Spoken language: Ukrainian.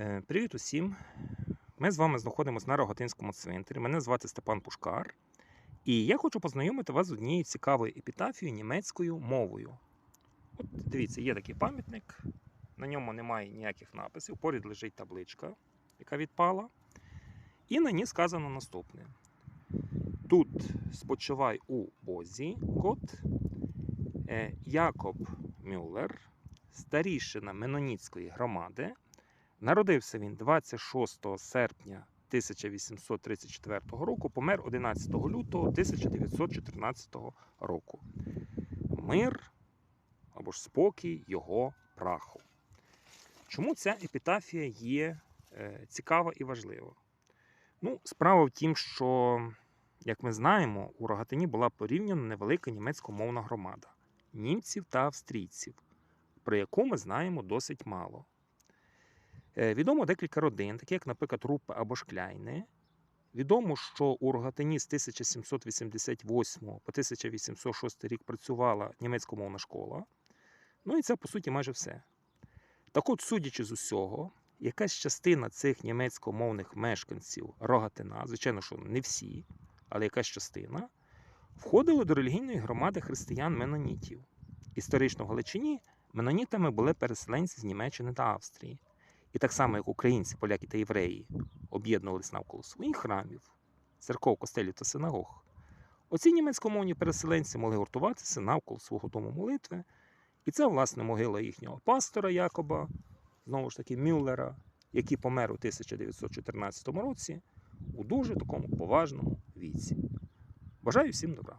Е, Привіт усім! Ми з вами знаходимося на Рогатинському цвинтарі. Мене звати Степан Пушкар. І я хочу познайомити вас з однією цікавою епітафією німецькою мовою. От дивіться, є такий пам'ятник, на ньому немає ніяких написів, поряд лежить табличка, яка відпала. І на ній сказано наступне: Тут спочивай у Бозі Гот, е, Якоб Мюллер, старішина Меноніцької громади. Народився він 26 серпня 1834 року, помер 11 лютого 1914 року. Мир або ж спокій його праху. Чому ця епітафія є е, цікава і важлива? Ну, справа в тім, що, як ми знаємо, у Рогатині була порівняно невелика німецькомовна громада німців та австрійців, про яку ми знаємо досить мало. Е, Відомо декілька родин, такі як, наприклад, Рупе або Шкляйне. Відомо, що у Рогатині з 1788 по 1806 рік працювала німецькомовна школа. Ну і це, по суті, майже все. Так от, судячи з усього, якась частина цих німецькомовних мешканців Рогатина, звичайно, що не всі, але якась частина, входили до релігійної громади християн-менонітів. Історично в Галичині менонітами були переселенці з Німеччини та Австрії. І так само, як українці, поляки та євреї об'єднувалися навколо своїх храмів, церков, костелів та синагог, оці німецькомовні переселенці могли гуртуватися навколо свого дому молитви. І це, власне, могила їхнього пастора Якоба, знову ж таки, Мюллера, який помер у 1914 році у дуже такому поважному віці. Бажаю всім добра!